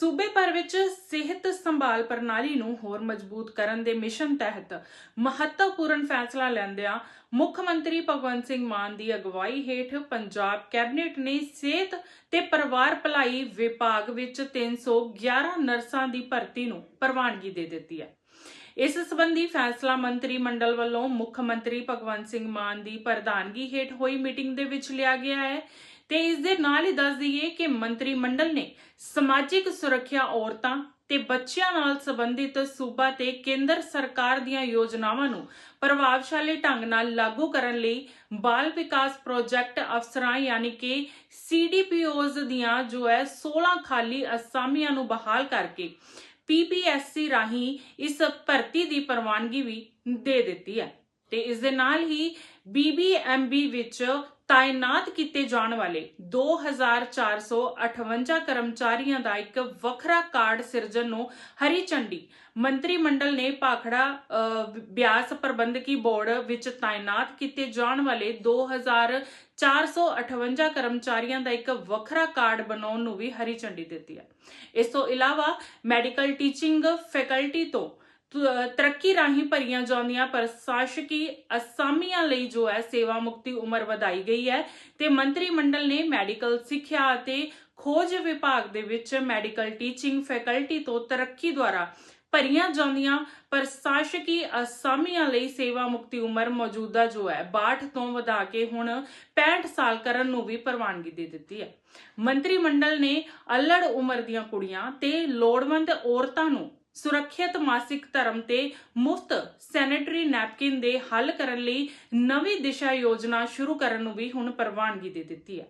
ਸੂਬੇ ਭਰ ਵਿੱਚ ਸਿਹਤ ਸੰਭਾਲ ਪ੍ਰਣਾਲੀ ਨੂੰ ਹੋਰ ਮਜ਼ਬੂਤ ਕਰਨ ਦੇ ਮਿਸ਼ਨ ਤਹਿਤ ਮਹੱਤਵਪੂਰਨ ਫੈਸਲਾ ਲੈਂਦਿਆਂ ਮੁੱਖ ਮੰਤਰੀ ਭਗਵੰਤ ਸਿੰਘ ਮਾਨ ਦੀ ਅਗਵਾਈ ਹੇਠ ਪੰਜਾਬ ਕੈਬਨਿਟ ਨੇ ਸਿਹਤ ਤੇ ਪਰਿਵਾਰ ਭਲਾਈ ਵਿਭਾਗ ਵਿੱਚ 311 ਨਰਸਾਂ ਦੀ ਭਰਤੀ ਨੂੰ ਪ੍ਰਵਾਨਗੀ ਦੇ ਦਿੱਤੀ ਹੈ। ਇਸ ਸੰਬੰਧੀ ਫੈਸਲਾ ਮੰਤਰੀ ਮੰਡਲ ਵੱਲੋਂ ਮੁੱਖ ਮੰਤਰੀ ਭਗਵੰਤ ਸਿੰਘ ਮਾਨ ਦੀ ਪ੍ਰਧਾਨਗੀ ਹੇਠ ਹੋਈ ਮੀਟਿੰਗ ਦੇ ਵਿੱਚ ਲਿਆ ਗਿਆ ਹੈ ਤੇ ਇਸ ਦੇ ਨਾਲ ਹੀ ਦੱਸ ਦਈਏ ਕਿ ਮੰਤਰੀ ਮੰਡਲ ਨੇ ਸਮਾਜਿਕ ਸੁਰੱਖਿਆ ਔਰਤਾਂ ਤੇ ਬੱਚਿਆਂ ਨਾਲ ਸੰਬੰਧਿਤ ਸੂਬਾ ਤੇ ਕੇਂਦਰ ਸਰਕਾਰ ਦੀਆਂ ਯੋਜਨਾਵਾਂ ਨੂੰ ਪ੍ਰਭਾਵਸ਼ਾਲੀ ਢੰਗ ਨਾਲ ਲਾਗੂ ਕਰਨ ਲਈ ਬਾਲ ਵਿਕਾਸ ਪ੍ਰੋਜੈਕਟ ਅਫਸਰਾਂ ਯਾਨੀ ਕਿ ਸੀਡੀਪੀਓਜ਼ ਦੀਆਂ ਜੋ ਹੈ 16 ਖਾਲੀ ਅਸਾਮੀਆਂ ਨੂੰ ਬਹਾਲ ਕਰਕੇ ਪੀਪੀਐਸਸੀ ਰਾਹੀਂ ਇਸ ਭਰਤੀ ਦੀ ਪ੍ਰਵਾਨਗੀ ਵੀ ਦੇ ਦਿੱਤੀ ਹੈ। ਤੇ ਇਸ ਦੇ ਨਾਲ ਹੀ ਬੀਬੀਐਮਬੀ ਵਿੱਚ ਤਾਇਨਾਤ ਕੀਤੇ ਜਾਣ ਵਾਲੇ 2458 ਕਰਮਚਾਰੀਆਂ ਦਾ ਇੱਕ ਵੱਖਰਾ ਕਾਰਡ ਸਿਰਜਣ ਨੂੰ ਹਰੀ ਝੰਡੀ ਮੰਤਰੀ ਮੰਡਲ ਨੇ ਭਾਖੜਾ ਬਿਆਸ ਪ੍ਰਬੰਧਕੀ ਬੋਰਡ ਵਿੱਚ ਤਾਇਨਾਤ ਕੀਤੇ ਜਾਣ ਵਾਲੇ 2458 ਕਰਮਚਾਰੀਆਂ ਦਾ ਇੱਕ ਵੱਖਰਾ ਕਾਰਡ ਬਣਾਉਣ ਨੂੰ ਵੀ ਹਰੀ ਝੰਡੀ ਦਿੱਤੀ ਹੈ। ਇਸ ਤੋਂ ਇਲਾਵਾ ਮੈਡੀਕਲ ਟੀਚਿੰਗ ਫੈਕਲਟੀ ਤੋਂ ਤਰੱਕੀ ਰਾਹੀਂ ਭਰੀਆਂ ਜਾਂਦੀਆਂ ਪ੍ਰਸ਼ਾਸਕੀ ਅਸਾਮੀਆਂ ਲਈ ਜੋ ਹੈ, ਸੇਵਾ ਮੁਕਤੀ ਉਮਰ ਵਧਾਈ ਗਈ ਹੈ ਤੇ ਮੰਤਰੀ ਮੰਡਲ ਨੇ ਮੈਡੀਕਲ ਸਿੱਖਿਆ ਅਤੇ ਖੋਜ ਵਿਭਾਗ ਦੇ ਵਿੱਚ ਮੈਡੀਕਲ ਟੀਚਿੰਗ ਫੈਕਲਟੀ ਤੋਂ ਤਰੱਕੀ ਦੁਆਰਾ ਭਰੀਆਂ ਜਾਂਦੀਆਂ ਪ੍ਰਸ਼ਾਸਕੀ ਅਸਾਮੀਆਂ ਲਈ ਸੇਵਾ ਮੁਕਤੀ ਉਮਰ ਮੌਜੂਦਾ ਜੋ ਹੈ 62 ਤੋਂ ਵਧਾ ਕੇ ਹੁਣ 65 ਸਾਲ ਕਰਨ ਨੂੰ ਵੀ ਪ੍ਰਵਾਨਗੀ ਦੇ ਦਿੱਤੀ ਹੈ। ਮੰਤਰੀ ਮੰਡਲ ਨੇ ਅਲੜ ਉਮਰ ਦੀਆਂ ਕੁੜੀਆਂ ਤੇ ਲੋੜਵੰਦ ਔਰਤਾਂ ਨੂੰ ਸੁਰੱਖਿਅਤ ਮਾਸਿਕ ਧਰਮ ਤੇ ਮੁਫਤ ਸੈਨੇਟਰੀ ਨੈਪਕਿਨ ਦੇ ਹੱਲ ਕਰਨ ਲਈ ਨਵੀਂ ਦਿਸ਼ਾ ਯੋਜਨਾ ਸ਼ੁਰੂ ਕਰਨ ਨੂੰ ਵੀ ਹੁਣ ਪ੍ਰਵਾਨਗੀ ਦੇ ਦਿੱਤੀ ਹੈ।